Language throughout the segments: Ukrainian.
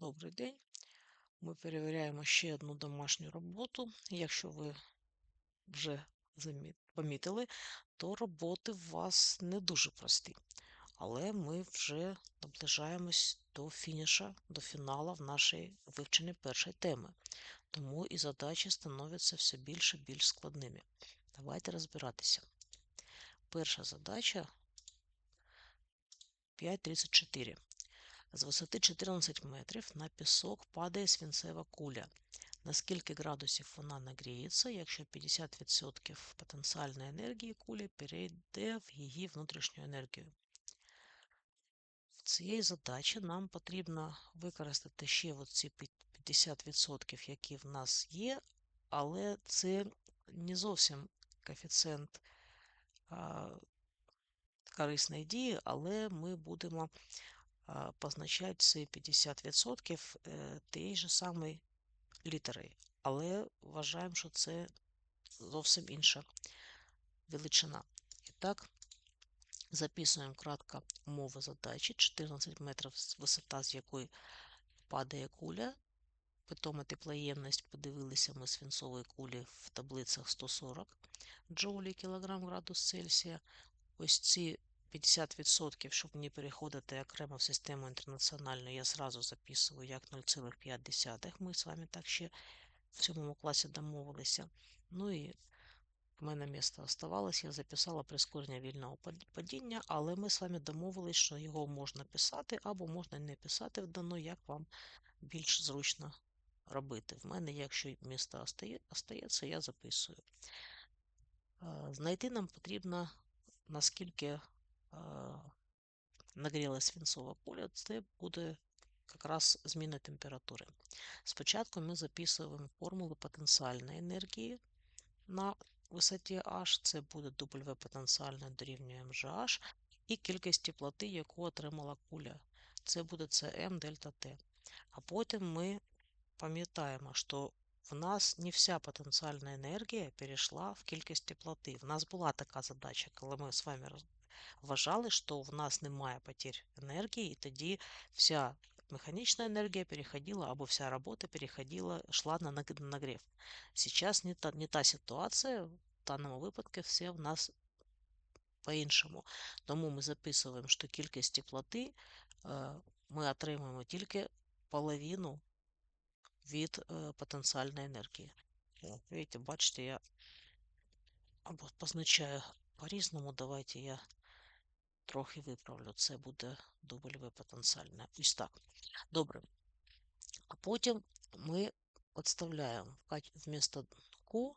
Добрий день. Ми перевіряємо ще одну домашню роботу. Якщо ви вже помітили, то роботи в вас не дуже прості. Але ми вже наближаємось до фініша, до фіналу в нашій вивченні першої теми. Тому і задачі становляться все більше більш складними. Давайте розбиратися. Перша задача 5.34. З висоти 14 метрів на пісок падає свинцева куля. На скільки градусів вона нагріється, якщо 50% потенціальної енергії кулі перейде в її внутрішню енергію? В цієї задачі нам потрібно використати ще ці 50%, які в нас є, але це не зовсім коефіцієнт корисної дії, але ми будемо позначати ці 50% е, тієї ж самої літери. Але вважаємо, що це зовсім інша величина. І так, записуємо кратко умови задачі. 14 метрів висота, з якої падає куля. Питома теплоємність подивилися ми свинцової кулі в таблицях 140 джоулі кілограм градус Цельсія. Ось ці 50%, щоб не переходити окремо в систему інтернаціональну, я зразу записую як 0,5. Ми з вами так ще в сьомому класі домовилися. Ну і в мене місце оставалось, я записала прискорення вільного падіння, але ми з вами домовились, що його можна писати або можна не писати вдано, як вам більш зручно робити. В мене, якщо місто остається, я записую. Знайти нам потрібно, наскільки нагрілась свинцова куля, це буде якраз зміна температури. Спочатку ми записуємо формулу потенціальної енергії на висоті H, це буде W потенціально дорівнює MGH, і кількість теплоти, яку отримала куля. Це буде Cm дельта T. А потім ми пам'ятаємо, що в нас не вся потенціальна енергія перейшла в кількість теплоти. В нас була така задача, коли ми з вами вважали, що в нас немає потерь енергії, і тоді вся механічна енергія переходила, або вся робота переходила, йшла на нагрів. Сейчас не та, не та ситуація, в даному випадку все в нас по-іншому. Тому ми записуємо, що кількість теплоти ми отримуємо тільки половину від потенціальної енергії. Видите, бачите, я або позначаю по-різному, давайте я трохи виправлю. Це буде W потенціальне. Ось так. Добре. А потім ми відставляємо вмісто Q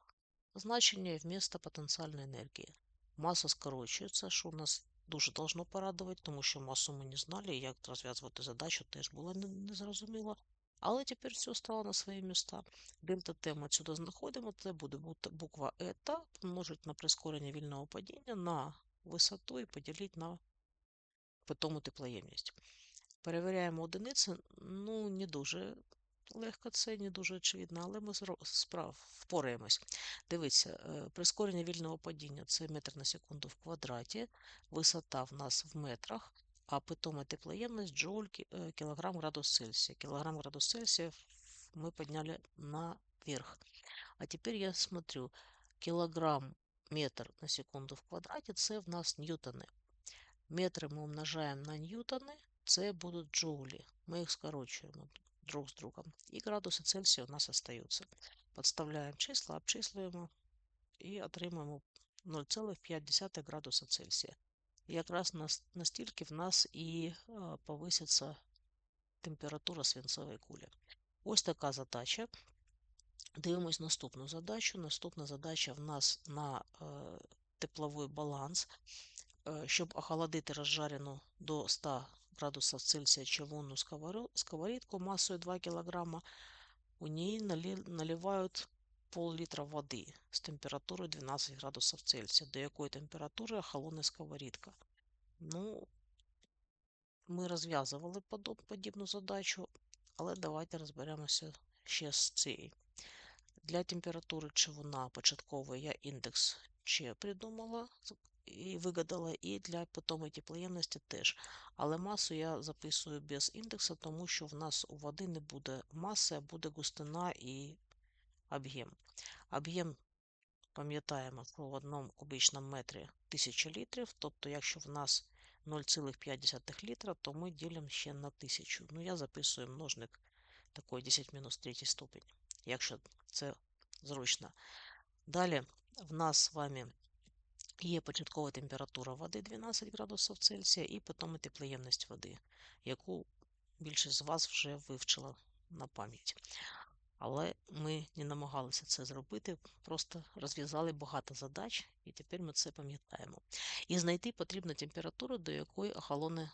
значення і вмісто потенціальної енергії. Маса скорочується, що у нас дуже должно порадувати, тому що масу ми не знали, як розв'язувати задачу, теж було незрозуміло. Але тепер все стало на свої міста. Дельта Т ми сюди знаходимо, це буде буква ета помножить на прискорення вільного падіння на висоту і поділити на питому теплоємність. Перевіряємо одиниці, ну, не дуже легко це, не дуже очевидно, але ми справ впораємось. Дивіться, е, прискорення вільного падіння це метр на секунду в квадраті, висота в нас в метрах, а питома теплоємність джоуль е, кілограм градус Цельсія. Кілограм градус Цельсія мы подняли наверх. А теперь я смотрю, килограмм метр на секунду в квадраті це в нас ньютони. Метри ми умножаємо на ньютони, це будуть джоулі. Ми їх скорочуємо друг з другом. І градуси Цельсія у нас остаються. Подставляємо числа, обчислюємо і отримуємо 0,5 градуса Цельсія. І якраз настільки в нас і повиситься температура свинцової кулі. Ось така задача. Дивимось наступну задачу. Наступна задача в нас на е, тепловий баланс. Щоб охолодити розжарену до 100 градусів Цельсія червону сковорідку масою 2 кг, у ній наливають пол-літра води з температурою 12 градусів Цельсія, до якої температури охолоне сковорідка. Ну, Ми розв'язували подібну задачу, але давайте розберемося цією. Для температури човна початкової я індекс Ч придумала і вигадала, і для питомої теплоємності теж. Але масу я записую без індексу, тому що в нас у води не буде маси, а буде густина і об'єм. Об'єм, пам'ятаємо, в одному кубічному метрі 1000 літрів, тобто, якщо в нас 0,5 літра, то ми ділимо ще на 1000. Ну, я записую множник такий 10 мінус 3 ступінь, якщо це зручно. Далі в нас з вами є початкова температура води 12 градусів Цельсія і потім теплоємність води, яку більшість з вас вже вивчила на пам'ять. Але ми не намагалися це зробити, просто розв'язали багато задач, і тепер ми це пам'ятаємо. І знайти потрібну температуру, до якої охолоне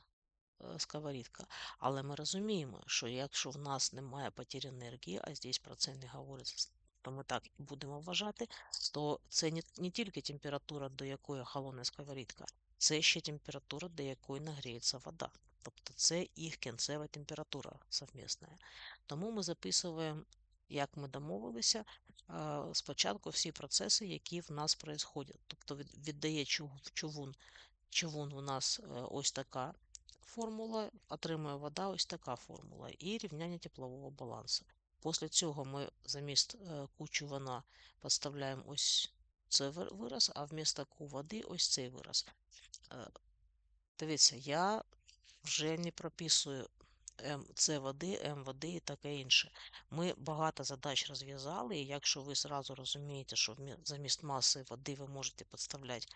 сковорідка. Але ми розуміємо, що якщо в нас немає потір енергії, а здесь про це не говориться, то ми так і будемо вважати, то це не, тільки температура, до якої охолоне сковорідка, це ще температура, до якої нагріється вода. Тобто це їх кінцева температура совмісна. Тому ми записуємо як ми домовилися, спочатку всі процеси, які в нас происходять. Тобто віддає човун, човун у нас е, ось така формула, отримує вода ось така формула, і рівняння теплового балансу. Після цього ми замість е, ку човуна підставляємо ось цей вираз, а вмісто ку води ось цей вираз. Е, дивіться, я вже не прописую С води, М води і таке інше. Ми багато задач розв'язали, і якщо ви зразу розумієте, що замість маси води ви можете підставляти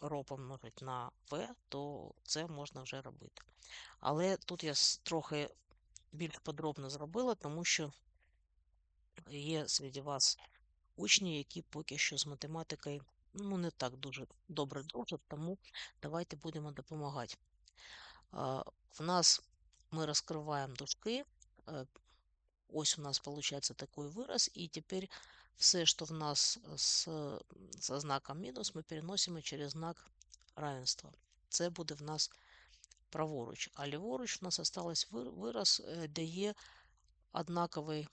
ро помножити на В, то це можна вже робити. Але тут я трохи більш подробно зробила, тому що є серед вас учні, які поки що з математикою ну, не так дуже добре дружать, тому давайте будемо допомагати. В нас мы раскрываем дужки. Э, ось у нас получается такой выраз. И теперь все, что в нас с, со знаком мінус, ми переносимо через знак равенства. Це буде в нас праворуч. А ліворуч у нас осталось вираз, э, де є однаковий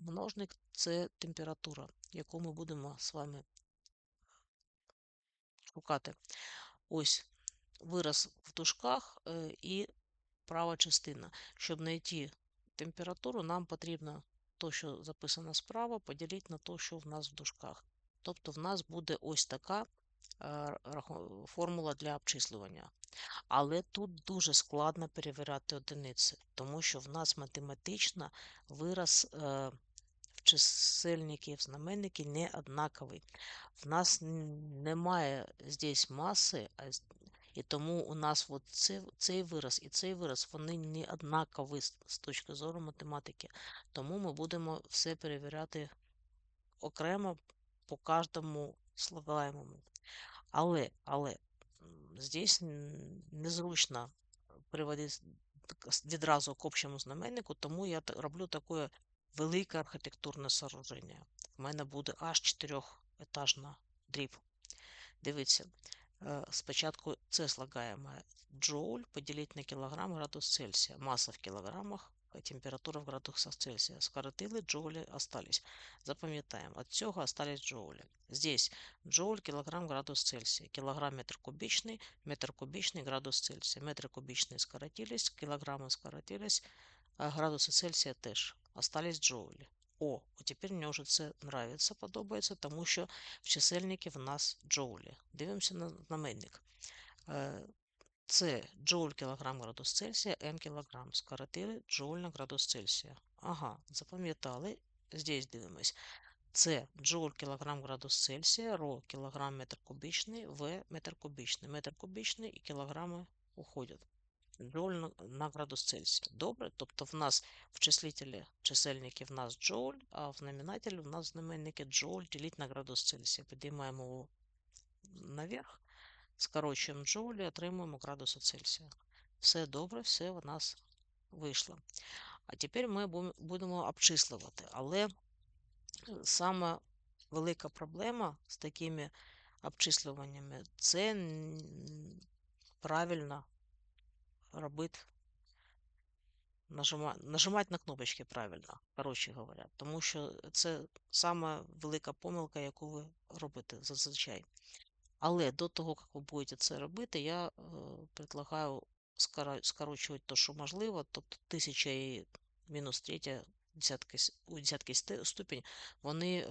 множник це температура, яку ми будемо з вами шукати. Ось вираз в дужках і права частина. Щоб знайти температуру, нам потрібно то, що записано справа, поділити на те, що в нас в дужках. Тобто в нас буде ось така е, формула для обчислювання. Але тут дуже складно перевіряти одиниці, тому що в нас математично вираз е, в чисельники в знаменники не однаковий. В нас немає здесь маси, а і тому у нас от цей, цей вираз і цей вираз вони не однакові з точки зору математики. Тому ми будемо все перевіряти окремо по кожному слагаємому. Але, але здесь незручно приводити відразу к общому знаменнику, тому я роблю таке велике архітектурне сооруження. У мене буде аж чотирьохетажна дріб. Дивіться, спочатку це слагаємо джоуль поділити на кілограм градус Цельсія. Маса в кілограмах, температура в градусах Цельсія. Скоротили, джоулі остались. Запам'ятаємо, від цього остались джоулі. Здесь джоуль, кілограм, градус Цельсія. Кілограм метр кубічний, метр кубічний, градус Цельсія. Метри кубічні скоротились, кілограми скоротились, а градуси Цельсія теж. Остались джоулі. О, от тепер мені вже це нравиться, подобається, тому що в чисельнику в нас джоулі. Дивимося на знаменник. Е, це джоуль кілограм градус Цельсія, М кілограм. Скоротили джоуль на градус Цельсія. Ага, запам'ятали. Здесь дивимось. Це джоуль кілограм градус Цельсія, ро кілограм метр кубічний, В метр кубічний. Метр кубічний і кілограми уходять джоуль на, градус Цельсія. Добре? Тобто в нас в числителі чисельники в нас джоуль, а в знаменателі в нас знаменники джоуль ділить на градус Цельсія. Підіймаємо його наверх, скорочуємо джоуль і отримуємо градуси Цельсія. Все добре, все у нас вийшло. А тепер ми будемо обчислювати. Але саме велика проблема з такими обчислюваннями це правильно робити, нажимати, нажимати на кнопочки правильно, коротше говоря. Тому що це сама велика помилка, яку ви робите зазвичай. Але до того, як ви будете це робити, я е, предлагаю скорочувати те, що можливо, тобто 1000 і мінус 3 десятки, у десятки ступінь, вони е,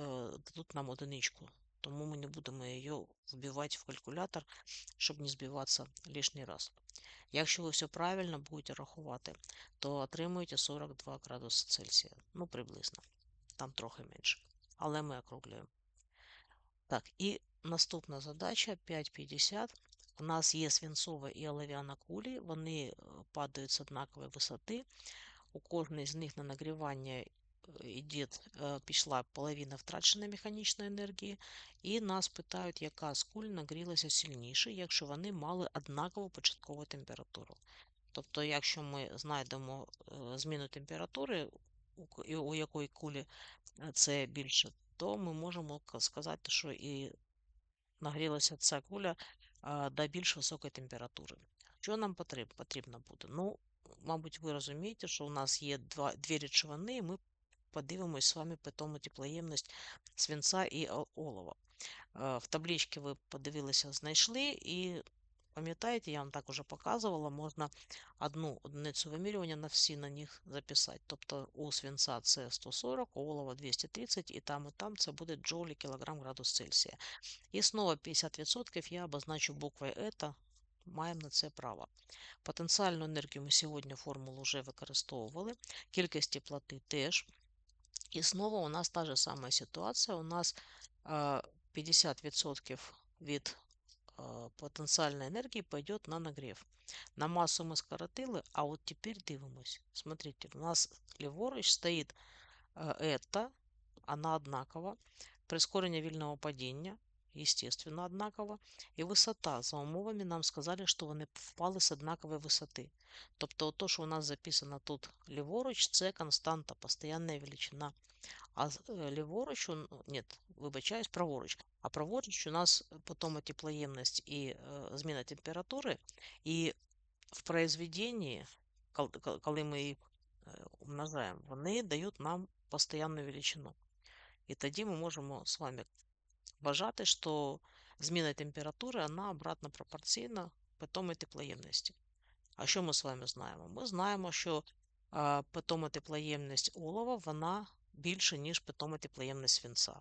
дадуть нам одиничку. Тому ми не будемо її вбивати в калькулятор, щоб не збиватися лишній раз. Якщо ви все правильно будете рахувати, то отримуєте 42 градуси Цельсія. Ну, приблизно. Там трохи менше. Але ми округлюємо. Так, і наступна задача 5.50. У нас є свинцова і олов'яна кулі, вони е, падають з однакової висоти. У кожної з них на нагрівання йде, е, пішла половина втраченої механічної енергії, і нас питають, яка з куль нагрілася сильніше, якщо вони мали однакову початкову температуру. Тобто, якщо ми знайдемо е, зміну температури, у якої кулі е, це більше, то ми можемо сказати, що і нагрілася ця куля до більш високої температури. Що нам потрібно буде? Ну, мабуть, ви розумієте, що у нас є два, дві речовини, і ми подивимось з вами питому теплоємність свинця і олова. Е, В табличці ви подивилися, знайшли, і пам'ятаєте, я вам так уже показувала, можна одну одиницю вимірювання на всі на них записати. Тобто у свинця це 140, у олова 230, і там, і там це буде джоулі кілограм градус Цельсія. І знову 50% я обозначу буквою «ета», маємо на це право. Потенціальну енергію ми сьогодні формулу вже використовували, кількість теплоти теж. І знову у нас та же сама ситуація. У нас е, 50% від е, потенціальної енергії пойде на нагрів. На масу ми скоротили, а от тепер дивимось. Смотрите, у нас ліворуч стоїть е, ета, вона однакова. Прискорення вільного падіння, Естественно, однаково. І висота. За умовами нам сказали, що вони впали з однакової висоти. Тобто, то, що у нас записано тут ліворуч, це константа, постійна величина. А е, ліворуч, нет, вибачаюсь, праворуч. А праворуч у нас потім теплоємність і е, зміна температури, і в произведенні, кол- кол- коли ми їх е, умножаємо, вони дають нам постійну величину. І тоді ми можемо з вами вважати, що зміна температури вона обратно пропорційна питомій теплоємності. А що ми з вами знаємо? Ми знаємо, що питома теплоємність олова вона більше, ніж питома теплоємність свинця.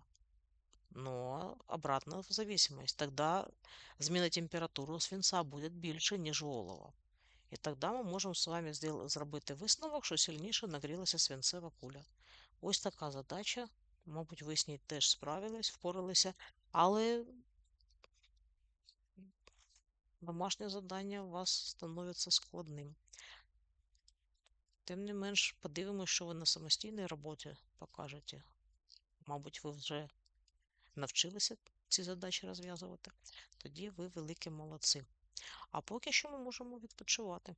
Но обратно в зависимость. Тогда зміна температури у свинця буде більше, ніж у олова. І тоді ми можемо з вами зробити висновок, що сильніше нагрілася свинцева куля. Ось така задача. Мабуть, ви з ній теж справились, впоралися, але домашнє завдання у вас становиться складним. Тим не менш, подивимось, що ви на самостійній роботі покажете. Мабуть, ви вже навчилися ці задачі розв'язувати. Тоді ви великі молодці. А поки що ми можемо відпочивати.